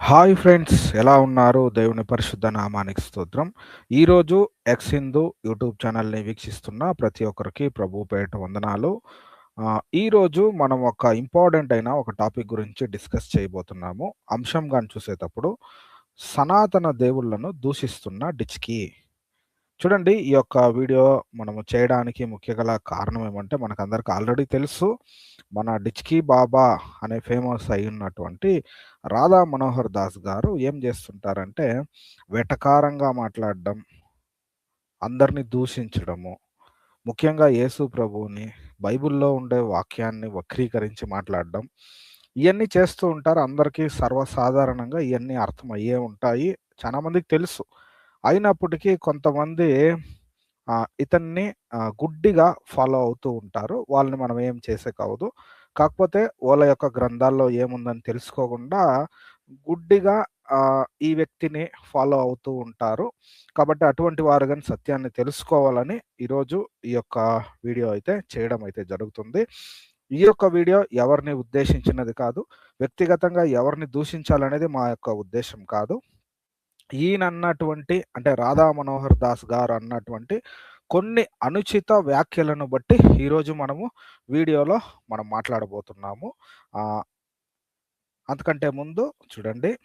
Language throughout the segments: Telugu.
హాయ్ ఫ్రెండ్స్ ఎలా ఉన్నారు? దేవుని పరిశుద్ధ నామానికి స్తోత్రం. ఈరోజు ఎక్స్ హిందూ యూట్యూబ్ ఛానల్ని వీక్షిస్తున్న ప్రతి ఒక్కరికి ప్రభు పేట వందనాలు. ఈరోజు మనం ఒక ఇంపార్టెంట్ అయిన ఒక టాపిక్ గురించి డిస్కస్ చేయబోతున్నాము. అంశం కానీ చూసేటప్పుడు సనాతన దేవుళ్ళను దూషిస్తున్న డిచ్కి. చూడండి ఈ యొక్క వీడియో మనము చేయడానికి ముఖ్య గల కారణం ఏమంటే మనకందరికి ఆల్రెడీ తెలుసు మన డిచ్కీ బాబా అనే ఫేమస్ అయి ఉన్నటువంటి రాధా మనోహర్ దాస్ గారు ఏం చేస్తుంటారంటే వెటకారంగా మాట్లాడడం అందరిని దూషించడము ముఖ్యంగా యేసు ప్రభువుని బైబిల్లో ఉండే వాక్యాన్ని వక్రీకరించి మాట్లాడడం ఇవన్నీ చేస్తూ ఉంటారు. అందరికీ సర్వసాధారణంగా ఇవన్నీ అర్థం అయ్యే ఉంటాయి. చాలా మందికి తెలుసు. అయినప్పటికీ కొంతమంది ఇతన్ని గుడ్డిగా ఫాలో అవుతూ ఉంటారు. వాళ్ళని మనం ఏం చేసే కావదు. కాకపోతే వాళ్ళ యొక్క గ్రంథాల్లో ఏముందని తెలుసుకోకుండా గుడ్డిగా ఈ వ్యక్తిని ఫాలో అవుతూ ఉంటారు. కాబట్టి అటువంటి వారు కానీ సత్యాన్ని తెలుసుకోవాలని ఈరోజు ఈ యొక్క వీడియో అయితే చేయడం అయితే జరుగుతుంది. ఈ యొక్క వీడియో ఎవరిని ఉద్దేశించినది కాదు వ్యక్తిగతంగా ఎవరిని దూషించాలనేది మా యొక్క ఉద్దేశం కాదు. ఈయన అన్నటువంటి అంటే రాధా మనోహర్ దాస్ గారు అన్నటువంటి కొన్ని అనుచిత వ్యాఖ్యలను బట్టి ఈరోజు మనము వీడియోలో మనం మాట్లాడబోతున్నాము. అంతకంటే ముందు చూడండి.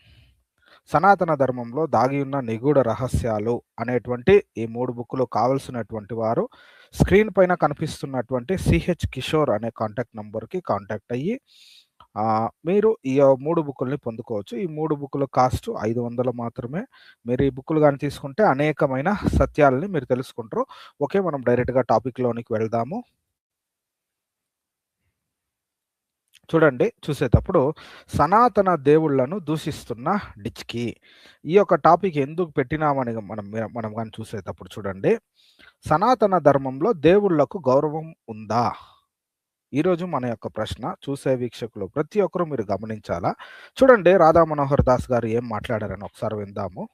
సనాతన ధర్మంలో దాగి ఉన్న నిగూఢ రహస్యాలు అనేటువంటి ఈ మూడు బుక్కులు కావలసినటువంటి వారు స్క్రీన్ పైన కనిపిస్తున్నటువంటి సిహెచ్ కిషోర్ అనే కాంటాక్ట్ నంబర్కి కాంటాక్ట్ అయ్యి ఆ, మీరు ఈ మూడు బుక్కుల్ని పొందుకోవచ్చు. ఈ మూడు బుక్కుల కాస్ట్ ఐదు వందలు మాత్రమే. మీరు ఈ బుక్కులు కానీ తీసుకుంటే అనేకమైన సత్యాలని మీరు తెలుసుకుంటారు. ఓకే మనం డైరెక్ట్గా టాపిక్లోనికి వెళ్దాము. చూడండి చూసేటప్పుడు సనాతన దేవుళ్ళను దూషిస్తున్న డిచ్కి. ఈ యొక్క టాపిక్ ఎందుకు పెట్టినామని మనం మనం కానీ చూసేటప్పుడు చూడండి. సనాతన ధర్మంలో దేవుళ్ళకు గౌరవం ఉందా? ఈరోజు మన యొక్క ప్రశ్న చూసే వీక్షకులు ప్రతి ఒక్కరూ మీరు గమనించాలా? చూడండి రాధా మనోహర్ దాస్ గారు ఏం మాట్లాడారని ఒకసారి విందాము.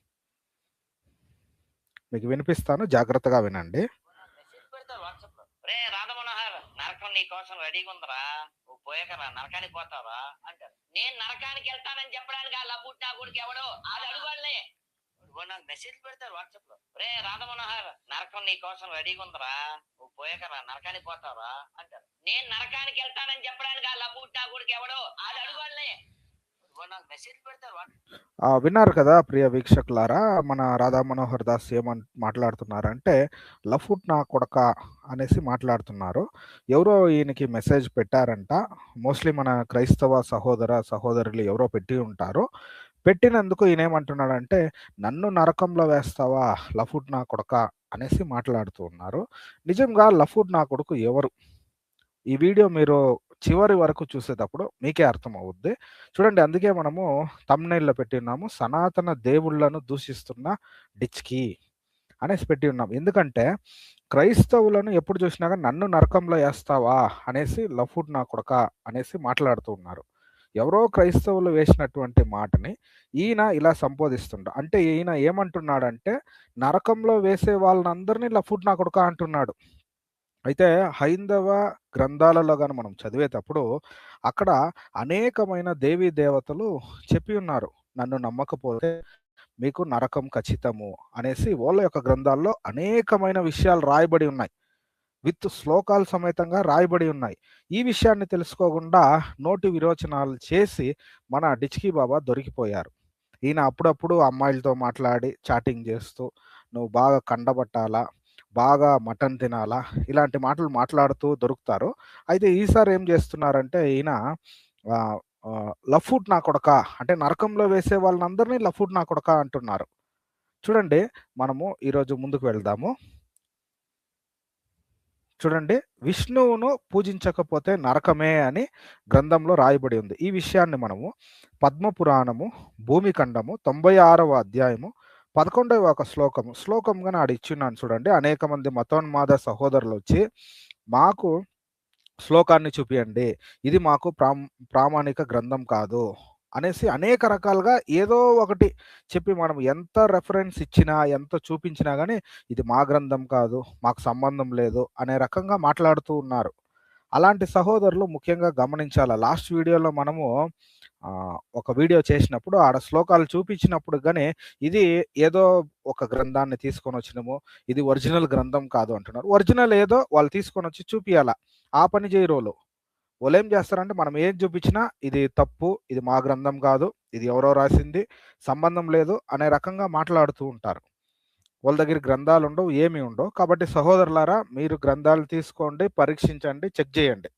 మీకు వినిపిస్తాను? జాగ్రత్తగా వినండి. రే నరకం నీ రెడీగా ఉందరా. నువ్వు పోయాకరా నరకానికి పోతావా? అంటారు. నేను నరకానికి వెళ్తానని చెప్పడానికి ఆ లబ్బుట్ నా ఎవడో? అది అడుగు ఇదిగో నాకు మెసేజ్ పెడతారు వాట్సాప్లో. రే రాధమనోహర్ నరకం నీ కోసం రెడీగా ఉందరా. నువ్వు పోయాకరా నరకానికి పోతావా అంటారు. నేను నరకానికి వెళ్తానని చెప్పడానికి ఆ లబ్బుట్ నా గుడికి ఎవడో? అది అడుగువాళ్ళే విన్నారు కదా ప్రియ వీక్షకులారా మన రాధా మనోహర్ దాస్ ఏమని మాట్లాడుతున్నారంటే లఫుట్ నా కొడక అనేసి మాట్లాడుతున్నారు. ఎవరో ఈయనకి మెసేజ్ పెట్టారంట. మోస్ట్లీ మన క్రైస్తవ సహోదర సహోదరులు ఎవరో పెట్టి ఉంటారు. పెట్టినందుకు ఈయనేమంటున్నాడంటే నన్ను నరకంలో వేస్తావా? లఫుడ్ నా కొడక అనేసి మాట్లాడుతూ ఉన్నారు. నిజంగా లఫుడ్ నా కొడుకు ఎవరు? ఈ వీడియో మీరు చివరి వరకు చూసేటప్పుడు మీకే అర్థం అవుద్ది చూడండి అందుకే మనము తమ్నైల్లో పెట్టి ఉన్నాము సనాతన దేవుళ్ళను దూషిస్తున్న డిచ్కి అనేసి పెట్టి ఉన్నాం ఎందుకంటే క్రైస్తవులను ఎప్పుడు చూసినా నన్ను నరకంలో వేస్తావా? అనేసి లఫుడ్ నా కొడక అనేసి మాట్లాడుతూ ఉన్నారు. ఎవరో క్రైస్తవులు వేసినటువంటి మాటని ఈయన ఇలా సంబోధిస్తుండ. అంటే ఈయన ఏమంటున్నాడంటే నరకంలో వేసే వాళ్ళందరినీ లఫుడ్ నా కొడక అంటున్నాడు. అయితే హైందవ గ్రంథాలలో కానీ మనం చదివేటప్పుడు అక్కడ అనేకమైన దేవీ దేవతలు చెప్పి ఉన్నారు. నన్ను నమ్మకపోతే మీకు నరకం ఖచ్చితము అనేసి వాళ్ళ యొక్క గ్రంథాల్లో అనేకమైన విషయాలు రాయబడి ఉన్నాయి. విత్ శ్లోకాల సమేతంగా రాయబడి ఉన్నాయి. ఈ విషయాన్ని తెలుసుకోకుండా నోటి విరోచనాలు చేసి మన డిచ్కీ బాబా దొరికిపోయారు. ఈయన అప్పుడప్పుడు అమ్మాయిలతో మాట్లాడి చాటింగ్ చేస్తూ నువ్వు బాగా కండబట్టాలా? బాగా మటన్ తినాలా? ఇలాంటి మాటలు మాట్లాడుతూ దొరుకుతారు. అయితే ఈసారి ఏం చేస్తున్నారంటే ఈయన లఫూట్ నా కొడక అంటే నరకంలో వేసే వాళ్ళందరినీ లఫూట్ నా కొడక అంటున్నారు. చూడండి మనము ఈరోజు ముందుకు వెళ్దాము. చూడండి విష్ణువును పూజించకపోతే నరకమే అని గ్రంథంలో రాయబడి ఉంది. ఈ విషయాన్ని మనము పద్మపురాణము భూమిఖండము తొంభై ఆరవ అధ్యాయము పదకొండవ ఒక శ్లోకము శ్లోకంగా నాడు ఇచ్చిన్నాను చూడండి. అనేక మంది మతోన్మాద సహోదరులు వచ్చి మాకు శ్లోకాన్ని చూపియండి. ఇది మాకు ప్రామ్ ప్రామాణిక గ్రంథం కాదు. అనేసి అనేక రకాలుగా ఏదో ఒకటి చెప్పి మనం ఎంత రెఫరెన్స్ ఇచ్చినా ఎంత చూపించినా కానీ ఇది మా గ్రంథం కాదు మాకు సంబంధం లేదు అనే రకంగా మాట్లాడుతూ ఉన్నారు. అలాంటి సహోదరులు ముఖ్యంగా గమనించాల? లాస్ట్ వీడియోలో మనము ఒక వీడియో చేసినప్పుడు ఆడ శ్లోకాలు చూపించినప్పుడు కానీ ఇది ఏదో ఒక గ్రంథాన్ని తీసుకొని వచ్చినము ఇది ఒరిజినల్ గ్రంథం కాదు అంటున్నారు. ఒరిజినల్ ఏదో వాళ్ళు తీసుకొని వచ్చి చూపించాల ఆ పని వాళ్ళు ఏం చేస్తారంటే మనం ఏం చూపించినా ఇది తప్పు, ఇది మా గ్రంథం కాదు, ఇది ఎవరో రాసింది, సంబంధం లేదు అనే రకంగా మాట్లాడుతూ ఉంటారు. వాళ్ళ దగ్గర గ్రంథాలు ఉండవు ఏమీ ఉండవు. కాబట్టి సహోదరులారా మీరు గ్రంథాలు తీసుకోండి, పరీక్షించండి, చెక్ చేయండి.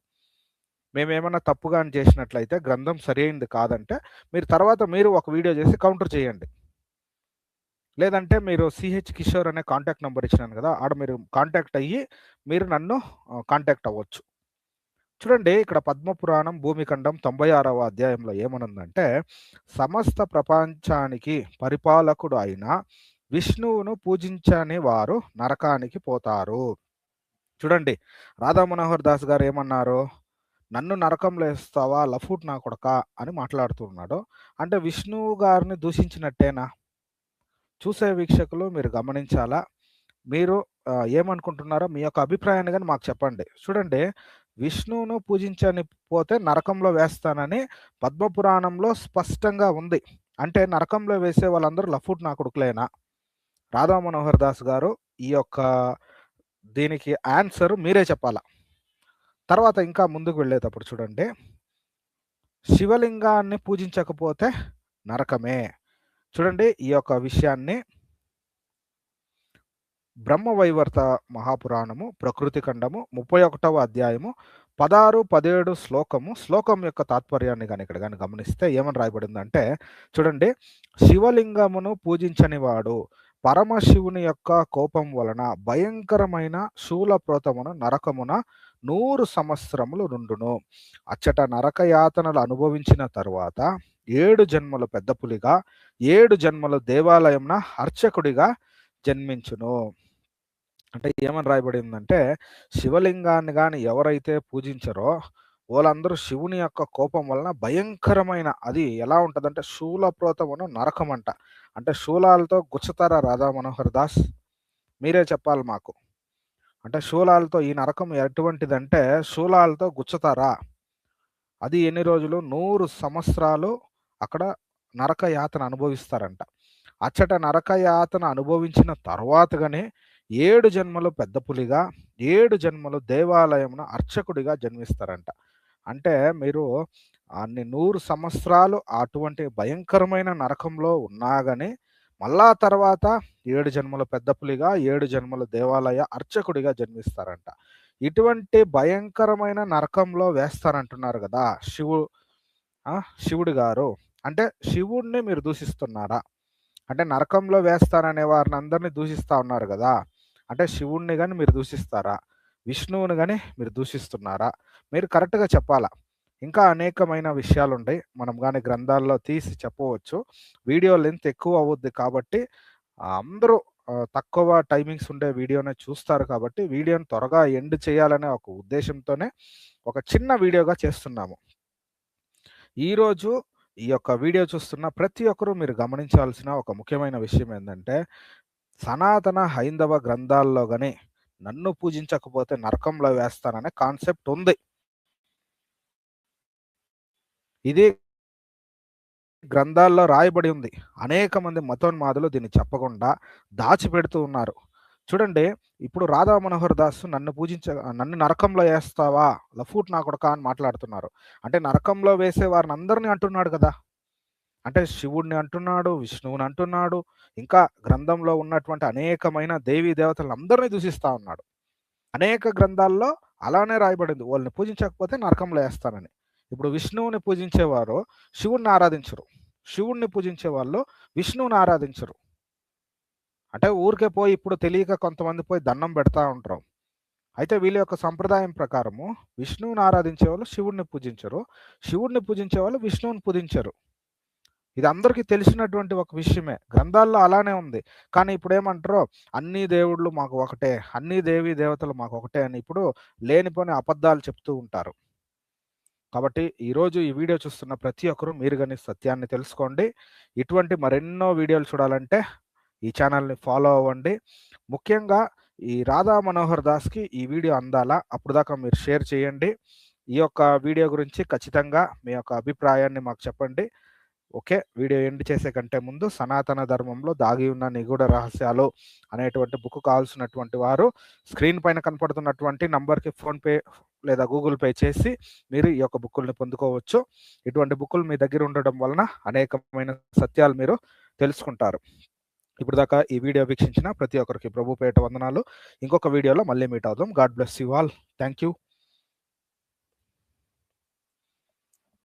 మేమేమన్నా తప్పుగా అని చేసినట్లయితే గ్రంథం సరైనది కాదంటే, మీరు తర్వాత మీరు ఒక వీడియో చేసి కౌంటర్ చేయండి. లేదంటే మీరు సిహెచ్ కిషోర్ అనే కాంటాక్ట్ నెంబర్ ఇచ్చినాను కదా! ఆడ మీరు కాంటాక్ట్ అయ్యి మీరు నన్ను కాంటాక్ట్ అవ్వచ్చు. చూడండి ఇక్కడ పద్మపురాణం భూమిఖండం 96వ అధ్యాయంలో ఏమనుందంటే, సమస్త ప్రపంచానికి పరిపాలకుడు అయిన విష్ణువును పూజించని వారు నరకానికి పోతారు. చూడండి రాధా మనోహర్ దాస్ గారు ఏమన్నారు? నన్ను నరకంలో వేస్తావా లఫూట్ నా కొడకా అని మాట్లాడుతున్నాడు. అంటే విష్ణువు గారిని దూషించినట్టేనా? చూసే వీక్షకులు మీరు గమనించాలా? మీరు ఏమనుకుంటున్నారో మీ యొక్క అభిప్రాయాన్ని కానీ మాకు చెప్పండి. చూడండి విష్ణువును పూజించని పోతే నరకంలో వేస్తానని పద్మపురాణంలో స్పష్టంగా ఉంది. అంటే నరకంలో వేసే వాళ్ళందరూ లఫూట్ నా కొడుకులేనా? రాధా మనోహర్ దాస్ గారు ఈ యొక్క దీనికి ఆన్సర్ మీరే చెప్పాలా తర్వాత ఇంకా ముందుకు వెళ్ళేటప్పుడు చూడండి. శివలింగాన్ని పూజించకపోతే నరకమే. చూడండి ఈ యొక్క విషయాన్ని బ్రహ్మవైవర్త మహాపురాణము, ప్రకృతి ఖండము 31వ అధ్యాయము 16, 17 శ్లోకము, శ్లోకం యొక్క తాత్పర్యాన్ని కానీ ఇక్కడ కానీ గమనిస్తే ఏమని రాయబడిందంటే, చూడండి శివలింగమును పూజించని వాడు పరమశివుని యొక్క కోపం వలన భయంకరమైన శూలప్రోతమును నరకమున నూరు సంవత్సరములు నుండును. అచ్చట నరక యాతనలు అనుభవించిన తరువాత ఏడు జన్మలు పెద్ద పులిగా, ఏడు జన్మలు దేవాలయంన అర్చకుడిగా జన్మించును. అంటే ఏమని రాయబడిందంటే, శివలింగాన్ని కానీ ఎవరైతే పూజించరో వాళ్ళందరూ శివుని యొక్క కోపం వలన భయంకరమైన అది ఎలా ఉంటుందంటే శూలప్రోతమును నరకమంట. అంటే శూలాలతో గుచ్చుతారా రాధా మనోహర్ దాస్? మీరే చెప్పాలి మాకు. అంటే శూలాలతో ఈ నరకం ఎటువంటిదంటే శూలాలతో గుచ్చతారా అది ఎన్ని రోజులు? నూరు సంవత్సరాలు అక్కడ నరక యాతను అనుభవిస్తారంట. అచ్చట నరకయాతన అనుభవించిన తర్వాతగానే ఏడు జన్మలు పెద్ద పులిగా, ఏడు జన్మలు దేవాలయమున అర్చకుడిగా జన్మిస్తారంట. అంటే మీరు అన్ని నూరు సంవత్సరాలు అటువంటి భయంకరమైన నరకంలో ఉన్నాగాని మళ్ళా తర్వాత ఏడు జన్మల పెద్ద పులిగా, ఏడు జన్మల దేవాలయ అర్చకుడిగా జన్మిస్తారంట. ఇటువంటి భయంకరమైన నరకంలో వేస్తారంటున్నారు కదా శివు శివుడు గారు. అంటే శివుడిని మీరు దూషిస్తున్నారా? అంటే నరకంలో వేస్తాననే అందరినీ దూషిస్తా ఉన్నారు కదా అంటే శివుణ్ణి కానీ మీరు దూషిస్తారా? విష్ణువుని కానీ మీరు దూషిస్తున్నారా? మీరు కరెక్ట్‌గా చెప్పాలా ఇంకా అనేకమైన విషయాలు ఉంటాయి మనం కానీ గ్రంథాల్లో తీసి చెప్పవచ్చు. వీడియో లెంత్ ఎక్కువ అవుద్ది కాబట్టి అందరూ తక్కువ టైమింగ్స్ ఉండే వీడియోనే చూస్తారు కాబట్టి వీడియోని త్వరగా ఎండ్ చేయాలనే ఒక ఉద్దేశంతోనే ఒక చిన్న వీడియోగా చేస్తున్నాము. ఈరోజు ఈ యొక్క వీడియో చూస్తున్న ప్రతి ఒక్కరు మీరు గమనించాల్సిన ఒక ముఖ్యమైన విషయం ఏంటంటే సనాతన హైందవ గ్రంథాల్లో కానీ నన్ను పూజించకపోతే నరకంలో వేస్తాననే కాన్సెప్ట్ ఉంది. ఇది గ్రంథాల్లో రాయబడి ఉంది. అనేక మంది మతోన్మాదులు దీన్ని చెప్పకుండా దాచిపెడుతూ ఉన్నారు. చూడండి ఇప్పుడు రాధా మనోహర్ దాస్ నన్ను పూజించ నన్ను నరకంలో వేస్తావా లఫూట్ నా కొడక అని మాట్లాడుతున్నారు. అంటే నరకంలో వేసే వారిని అందరినీ అంటున్నాడు కదా అంటే శివుడిని అంటున్నాడు, విష్ణువుని అంటున్నాడు. ఇంకా గ్రంథంలో ఉన్నటువంటి అనేకమైన దేవీ దేవతలందరిని దూషిస్తా ఉన్నాడు. అనేక గ్రంథాల్లో అలానే రాయబడింది. వాళ్ళని పూజించకపోతే నరకంలో వేస్తానని ఇప్పుడు విష్ణువుని పూజించేవారు శివుణ్ణి ఆరాధించరు. శివుణ్ణి పూజించే వాళ్ళు విష్ణువుని ఆరాధించరు. అంటే ఊరికే పోయి ఇప్పుడు తెలియక కొంతమంది పోయి దండం పెడతా ఉంటారు. అయితే వీళ్ళ యొక్క సంప్రదాయం ప్రకారము విష్ణువుని ఆరాధించే వాళ్ళు శివుడిని పూజించరు. శివుడిని పూజించేవాళ్ళు విష్ణువుని పూజించరు. ఇది అందరికీ తెలిసినటువంటి ఒక విషయమే. గ్రంథాల్లో అలానే ఉంది. కానీ ఇప్పుడు ఏమంటారో అన్ని దేవుళ్ళు మాకు ఒకటే. అన్ని దేవీ దేవతలు మాకు ఒకటే అని ఇప్పుడు లేనిపోని అబద్ధాలు చెప్తూ ఉంటారు. కాబట్టి ఈరోజు ఈ వీడియో చూస్తున్న ప్రతి ఒక్కరు మీరు కానీ సత్యాన్ని తెలుసుకోండి. ఇటువంటి మరెన్నో వీడియోలు చూడాలంటే ఈ ఛానల్‌ని ఫాలో అవ్వండి. ముఖ్యంగా ఈ రాధా మనోహర్ దాస్‌కి ఈ వీడియో అందాలా? అప్పటిదాకా మీరు షేర్ చేయండి. ఈ యొక్క వీడియో గురించి ఖచ్చితంగా మీ యొక్క అభిప్రాయాన్ని మాకు చెప్పండి. ఓకే? వీడియో ఎండ్ చేసే కంటే ముందు సనాతన ధర్మంలో దాగి ఉన్న నిగూఢ రహస్యాలు అనేటువంటి బుక్ కావాల్సినటువంటి వారు స్క్రీన్ పైన కనపడుతున్నటువంటి నంబర్కి ఫోన్పే లేదా గూగుల్ పే చేసి మీరు ఈ యొక్క బుక్కుల్ని పొందుకోవచ్చు. ఇటువంటి బుక్కులు మీ దగ్గర ఉండడం వలన అనేకమైన సత్యాలు మీరు తెలుసుకుంటారు. ఇప్పుడు దాకా ఈ వీడియో వీక్షించిన ప్రతి ఒక్కరికి ప్రభు పేట వందనాలు. ఇంకొక వీడియోలో మళ్ళీ మీట్ అవుదాం. God bless you all. Thank you